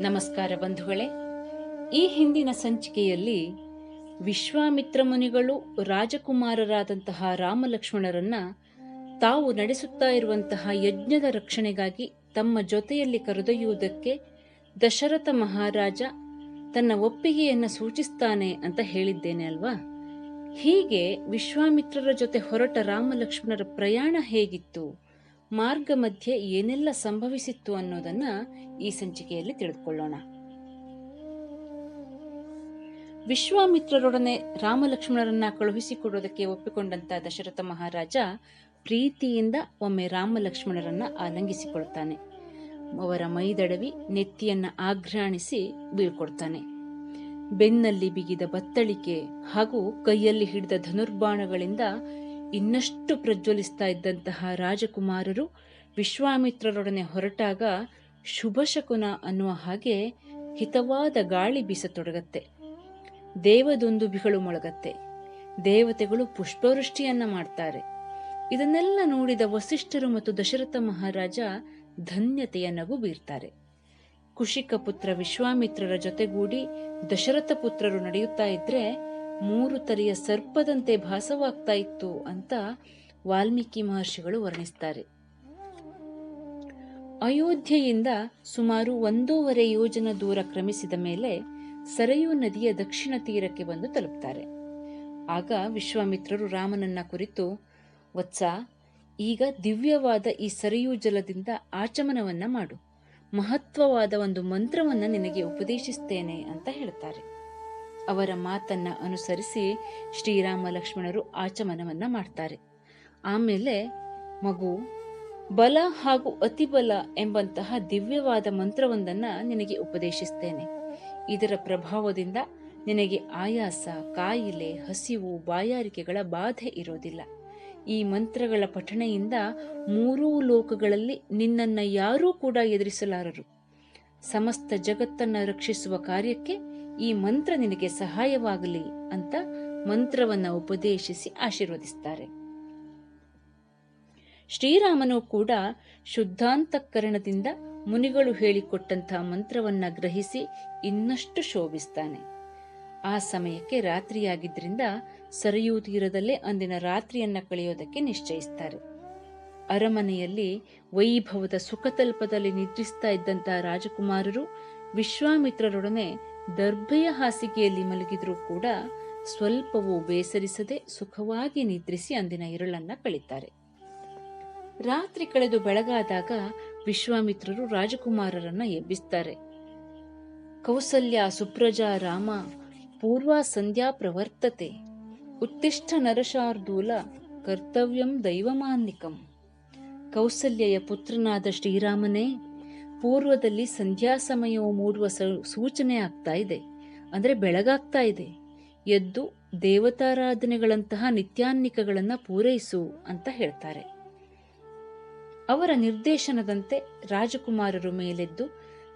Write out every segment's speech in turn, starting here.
ನಮಸ್ಕಾರ ಬಂಧುಗಳೇ, ಈ ಹಿಂದಿನ ಸಂಚಿಕೆಯಲ್ಲಿ ವಿಶ್ವಾಮಿತ್ರ ಮುನಿಗಳು ರಾಜಕುಮಾರರಾದಂತಹ ರಾಮಲಕ್ಷ್ಮಣರನ್ನ ತಾವು ನಡೆಸುತ್ತಾ ಇರುವಂತಹ ಯಜ್ಞದ ರಕ್ಷಣೆಗಾಗಿ ತಮ್ಮ ಜೊತೆಯಲ್ಲಿ ಕರೆದೊಯ್ಯುವುದಕ್ಕೆ ದಶರಥ ಮಹಾರಾಜ ತನ್ನ ಒಪ್ಪಿಗೆಯನ್ನು ಸೂಚಿಸ್ತಾನೆ ಅಂತ ಹೇಳಿದ್ದೇನೆ ಅಲ್ವಾ? ಹೀಗೆ ವಿಶ್ವಾಮಿತ್ರರ ಜೊತೆ ಹೊರಟ ರಾಮಲಕ್ಷ್ಮಣರ ಪ್ರಯಾಣ ಹೇಗಿತ್ತು? ಮಾರ್ಗ ಮಧ್ಯೆ ಏನೆಲ್ಲ ಸಂಭವಿಸಿತ್ತು ಅನ್ನೋದನ್ನ ಈ ಸಂಚಿಕೆಯಲ್ಲಿ ತಿಳಿದುಕೊಳ್ಳೋಣ. ವಿಶ್ವಾಮಿತ್ರರೊಡನೆ ರಾಮಲಕ್ಷ್ಮಣರನ್ನ ಕಳುಹಿಸಿಕೊಡೋದಕ್ಕೆ ಒಪ್ಪಿಕೊಂಡಂತ ದಶರಥ ಮಹಾರಾಜ ಪ್ರೀತಿಯಿಂದ ಒಮ್ಮೆ ರಾಮಲಕ್ಷ್ಮಣರನ್ನ ಆಲಂಗಿಸಿಕೊಳ್ತಾನೆ. ಅವರ ಮೈದಡವಿ ನೆತ್ತಿಯನ್ನ ಆಘ್ರಾಣಿಸಿ ಬೀಳ್ಕೊಡ್ತಾನೆ. ಬೆನ್ನಲ್ಲಿ ಬಿಗಿದ ಬತ್ತಳಿಕೆ ಹಾಗೂ ಕೈಯಲ್ಲಿ ಹಿಡಿದ ಧನುರ್ಬಾಣಗಳಿಂದ ಇನ್ನಷ್ಟು ಪ್ರಜ್ವಲಿಸ್ತಾ ಇದ್ದಂತಹ ರಾಜಕುಮಾರರು ವಿಶ್ವಾಮಿತ್ರರೊಡನೆ ಹೊರಟಾಗ ಶುಭಶಕುನ ಅನ್ನುವ ಹಾಗೆ ಹಿತವಾದ ಗಾಳಿ ಬೀಸತೊಡಗತ್ತೆ. ದೇವದೊಂದುಬಿಗಳು ಮೊಳಗತ್ತೆ. ದೇವತೆಗಳು ಪುಷ್ಪವೃಷ್ಟಿಯನ್ನ ಮಾಡ್ತಾರೆ. ಇದನ್ನೆಲ್ಲ ನೋಡಿದ ವಸಿಷ್ಠರು ಮತ್ತು ದಶರಥ ಮಹಾರಾಜ ಧನ್ಯತೆಯ ನಗು ಬೀರ್ತಾರೆ. ಕುಶಿಕ ಪುತ್ರ ವಿಶ್ವಾಮಿತ್ರರ ಜೊತೆಗೂಡಿ ದಶರಥ ಪುತ್ರರು ನಡೆಯುತ್ತಾ ಇದ್ರೆ ಮೂರು ತಲೆಯ ಸರ್ಪದಂತೆ ಭಾಸವಾಗ್ತಾ ಇತ್ತು ಅಂತ ವಾಲ್ಮೀಕಿ ಮಹರ್ಷಿಗಳು ವರ್ಣಿಸ್ತಾರೆ. ಅಯೋಧ್ಯೆಯಿಂದ ಸುಮಾರು ಒಂದೂವರೆ ಯೋಜನ ದೂರ ಕ್ರಮಿಸಿದ ಮೇಲೆ ಸರಯೂ ನದಿಯ ದಕ್ಷಿಣ ತೀರಕ್ಕೆ ಬಂದು ತಲುಪ್ತಾರೆ. ಆಗ ವಿಶ್ವಾಮಿತ್ರರು ರಾಮನನ್ನ ಕುರಿತು, ವತ್ಸ, ಈಗ ದಿವ್ಯವಾದ ಈ ಸರಯೂ ಜಲದಿಂದ ಆಚಮನವನ್ನ ಮಾಡು. ಮಹತ್ವವಾದ ಒಂದು ಮಂತ್ರವನ್ನ ನಿನಗೆ ಉಪದೇಶಿಸ್ತೇನೆ ಅಂತ ಹೇಳ್ತಾರೆ. ಅವರ ಮಾತನ್ನ ಅನುಸರಿಸಿ ಶ್ರೀರಾಮ ಲಕ್ಷ್ಮಣರು ಆಚಮನವನ್ನ ಮಾಡ್ತಾರೆ. ಆಮೇಲೆ ಮಗು, ಬಲ ಹಾಗೂ ಅತಿಬಲ ಎಂಬಂತಹ ದಿವ್ಯವಾದ ಮಂತ್ರವೊಂದನ್ನ ನಿನಗೆ ಉಪದೇಶಿಸ್ತೇನೆ. ಇದರ ಪ್ರಭಾವದಿಂದ ನಿನಗೆ ಆಯಾಸ, ಕಾಯಿಲೆ, ಹಸಿವು, ಬಾಯಾರಿಕೆಗಳ ಬಾಧೆ ಇರೋದಿಲ್ಲ. ಈ ಮಂತ್ರಗಳ ಪಠಣೆಯಿಂದ ಮೂರೂ ಲೋಕಗಳಲ್ಲಿ ನಿನ್ನನ್ನು ಯಾರೂ ಕೂಡ ಎದುರಿಸಲಾರರು. ಸಮಸ್ತ ಜಗತ್ತನ್ನು ರಕ್ಷಿಸುವ ಕಾರ್ಯಕ್ಕೆ ಈ ಮಂತ್ರ ನಿನಗೆ ಸಹಾಯವಾಗಲಿ ಅಂತ ಮಂತ್ರವನ್ನ ಉಪದೇಶಿಸಿ ಆಶೀರ್ವದಿಸ್ತಾರೆ. ಶ್ರೀರಾಮನು ಕೂಡ ಶುದ್ಧಾಂತಕರಣದಿಂದ ಮುನಿಗಳು ಹೇಳಿಕೊಟ್ಟಂತಹ ಮಂತ್ರವನ್ನ ಗ್ರಹಿಸಿ ಇನ್ನಷ್ಟು ಶೋಭಿಸ್ತಾನೆ. ಆ ಸಮಯಕ್ಕೆ ರಾತ್ರಿಯಾಗಿದ್ದರಿಂದ ಸರಿಯೂ ತೀರದಲ್ಲೇ ಅಂದಿನ ರಾತ್ರಿಯನ್ನ ಕಳೆಯೋದಕ್ಕೆ ನಿಶ್ಚಯಿಸ್ತಾರೆ. ಅರಮನೆಯಲ್ಲಿ ವೈಭವದ ಸುಖತಲ್ಪದಲ್ಲಿ ನಿದ್ರಿಸ್ತಾ ಇದ್ದಂತಹ ರಾಜಕುಮಾರರು ವಿಶ್ವಾಮಿತ್ರರೊಡನೆ ದರ್ಭೆಯ ಹಾಸಿಗೆಯಲ್ಲಿ ಮಲಗಿದರೂ ಕೂಡ ಸ್ವಲ್ಪವೂ ಬೇಸರಿಸದೆ ಸುಖವಾಗಿ ನಿದ್ರಿಸಿ ಅಂದಿನ ಇರುಳನ್ನ ಕಳೀತಾರೆ. ರಾತ್ರಿ ಕಳೆದು ಬೆಳಗಾದಾಗ ವಿಶ್ವಾಮಿತ್ರರು ರಾಜಕುಮಾರರನ್ನ ಎಬ್ಬಿಸ್ತಾರೆ. ಕೌಸಲ್ಯ, ಸುಪ್ರಜಾ, ರಾಮ, ಪೂರ್ವ ಸಂಧ್ಯಾ ಪ್ರವರ್ತತೆ, ಉತ್ತಿಷ್ಠ ನರಶಾರ್ದೂಲ, ಕರ್ತವ್ಯಂ ದೈವಮಾನ್ನಿಕಂ. ಕೌಸಲ್ಯೆಯ ಪುತ್ರನಾದ ಶ್ರೀರಾಮನೇ ಪೂರ್ವದಲ್ಲಿ ಸಂಧ್ಯಾ ಸಮಯವು ಮೂಡುವ ಸೂಚನೆ ಆಗ್ತಾ ಇದೆ. ಅಂದರೆ ಬೆಳಗಾಗ್ತಾ ಇದೆ. ಎದ್ದು ದೇವತಾರಾಧನೆಗಳಂತಹ ನಿತ್ಯಾನ್ನಿಕಗಳನ್ನು ಪೂರೈಸು ಅಂತ ಹೇಳ್ತಾರೆ. ಅವರ ನಿರ್ದೇಶನದಂತೆ ರಾಜಕುಮಾರರು ಮೇಲೆದ್ದು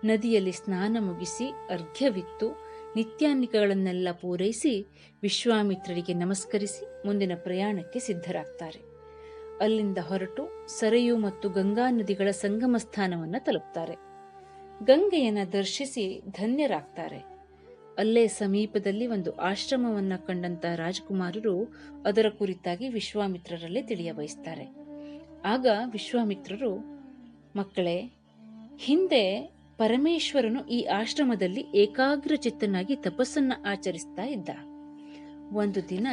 ನದಿಯಲ್ಲಿ ಸ್ನಾನ ಮುಗಿಸಿ ಅರ್ಘ್ಯವಿತ್ತು, ನಿತ್ಯಾನ್ನಿಕಗಳನ್ನೆಲ್ಲ ಪೂರೈಸಿ ವಿಶ್ವಾಮಿತ್ರರಿಗೆ ನಮಸ್ಕರಿಸಿ ಮುಂದಿನ ಪ್ರಯಾಣಕ್ಕೆ ಸಿದ್ಧರಾಗ್ತಾರೆ. ಅಲ್ಲಿಂದ ಹೊರಟು ಸರಯು ಮತ್ತು ಗಂಗಾ ನದಿಗಳ ಸಂಗಮ ಸ್ಥಾನವನ್ನು ತಲುಪ್ತಾರೆ. ಗಂಗೆಯನ್ನು ದರ್ಶಿಸಿ ಧನ್ಯರಾಗ್ತಾರೆ. ಅಲ್ಲೇ ಸಮೀಪದಲ್ಲಿ ಒಂದು ಆಶ್ರಮವನ್ನ ಕಂಡಂತ ರಾಜಕುಮಾರರು ಅದರ ಕುರಿತಾಗಿ ವಿಶ್ವಾಮಿತ್ರರಲ್ಲಿ ತಿಳಿಯ ಬಯಸ್ತಾರೆ ಆಗ ವಿಶ್ವಾಮಿತ್ರರು, ಮಕ್ಕಳೇ, ಹಿಂದೆ ಪರಮೇಶ್ವರನು ಈ ಆಶ್ರಮದಲ್ಲಿ ಏಕಾಗ್ರ ಚಿತ್ತನಾಗಿ ತಪಸ್ಸನ್ನ ಆಚರಿಸ್ತಾ ಇದ್ದ. ಒಂದು ದಿನ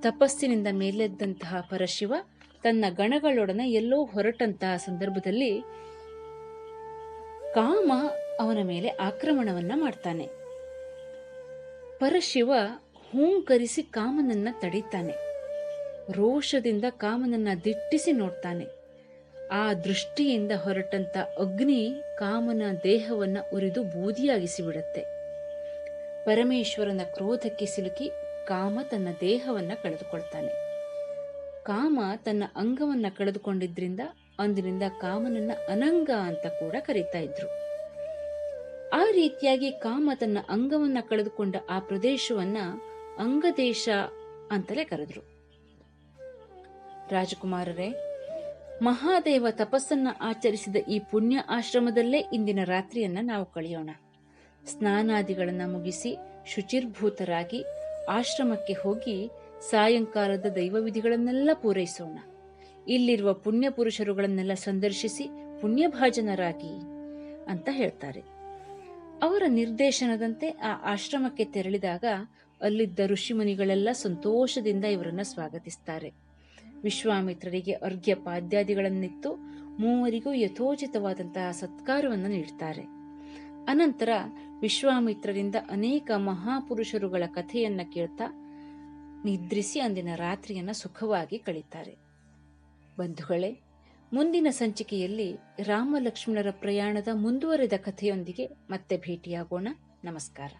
ತಪಸ್ಸಿನಿಂದ ಮೇಲೆದ್ದಂತಹ ಪರಶಿವ ತನ್ನ ಗಣಗಳೊಡನೆ ಎಲ್ಲೋ ಹೊರಟಂತಹ ಸಂದರ್ಭದಲ್ಲಿ ಕಾಮ ಅವನ ಮೇಲೆ ಆಕ್ರಮಣವನ್ನ ಮಾಡ್ತಾನೆ. ಪರಶಿವ ಹೂಂಕರಿಸಿ ಕಾಮನನ್ನ ತಡೀತಾನೆ. ರೋಷದಿಂದ ಕಾಮನನ್ನ ದಿಟ್ಟಿಸಿ ನೋಡ್ತಾನೆ. ಆ ದೃಷ್ಟಿಯಿಂದ ಹೊರಟಂತ ಅಗ್ನಿ ಕಾಮನ ದೇಹವನ್ನ ಉರಿದು ಬೂದಿಯಾಗಿಸಿ ಬಿಡುತ್ತೆ. ಪರಮೇಶ್ವರನ ಕ್ರೋಧಕ್ಕೆ ಸಿಲುಕಿ ಕಾಮ ತನ್ನ ದೇಹವನ್ನ ಕಳೆದುಕೊಳ್ತಾನೆ. ಕಾಮ ತನ್ನ ಅಂಗವನ್ನ ಕಳೆದುಕೊಂಡಿದ್ರಿಂದ ಅಂದಿನಿಂದ ಕಾಮನನ್ನ ಅನಂಗ ಅಂತ ಕೂಡ ಕರೀತಾ ಇದ್ರು. ಆ ರೀತಿಯಾಗಿ ಕಾಮ ತನ್ನ ಅಂಗವನ್ನ ಕಳೆದುಕೊಂಡ ಆ ಪ್ರದೇಶವನ್ನ ಅಂಗದೇಶ ಅಂತಲೇ ಕರೆದ್ರು. ರಾಜಕುಮಾರರೇ, ಮಹಾದೇವ ತಪಸ್ಸನ್ನ ಆಚರಿಸಿದ ಈ ಪುಣ್ಯ ಆಶ್ರಮದಲ್ಲೇ ಇಂದಿನ ರಾತ್ರಿಯನ್ನ ನಾವು ಕಳೆಯೋಣ. ಸ್ನಾನಾದಿಗಳನ್ನ ಮುಗಿಸಿ ಶುಚಿರ್ಭೂತರಾಗಿ ಆಶ್ರಮಕ್ಕೆ ಹೋಗಿ ಸಾಯಂಕಾಲದ ದೈವವಿಧಿಗಳನ್ನೆಲ್ಲ ಪೂರೈಸೋಣ. ಇಲ್ಲಿರುವ ಪುಣ್ಯ ಪುರುಷರುಗಳನ್ನೆಲ್ಲ ಸಂದರ್ಶಿಸಿ ಪುಣ್ಯಭಾಜನರಾಗಿ ಅಂತ ಹೇಳ್ತಾರೆ. ಅವರ ನಿರ್ದೇಶನದಂತೆ ಆ ಆಶ್ರಮಕ್ಕೆ ತೆರಳಿದಾಗ ಅಲ್ಲಿದ್ದ ಋಷಿಮುನಿಗಳೆಲ್ಲ ಸಂತೋಷದಿಂದ ಇವರನ್ನ ಸ್ವಾಗತಿಸ್ತಾರೆ. ವಿಶ್ವಾಮಿತ್ರರಿಗೆ ಅರ್ಘ್ಯ ಪಾದ್ಯಾದಿಗಳನ್ನಿತ್ತು. ಮೂವರಿಗೂ ಯಥೋಚಿತವಾದಂತಹ ಸತ್ಕಾರವನ್ನು ನೀಡ್ತಾರೆ. ಅನಂತರ ವಿಶ್ವಾಮಿತ್ರರಿಂದ ಅನೇಕ ಮಹಾಪುರುಷರುಗಳ ಕಥೆಯನ್ನ ಕೇಳ್ತಾ ನಿದ್ರಿಸಿ ಅಂದಿನ ರಾತ್ರಿಯನ್ನು ಸುಖವಾಗಿ ಕಳೀತಾರೆ. ಬಂಧುಗಳೇ, ಮುಂದಿನ ಸಂಚಿಕೆಯಲ್ಲಿ ರಾಮಲಕ್ಷ್ಮಣರ ಪ್ರಯಾಣದ ಮುಂದುವರೆದ ಕಥೆಯೊಂದಿಗೆ ಮತ್ತೆ ಭೇಟಿಯಾಗೋಣ. ನಮಸ್ಕಾರ.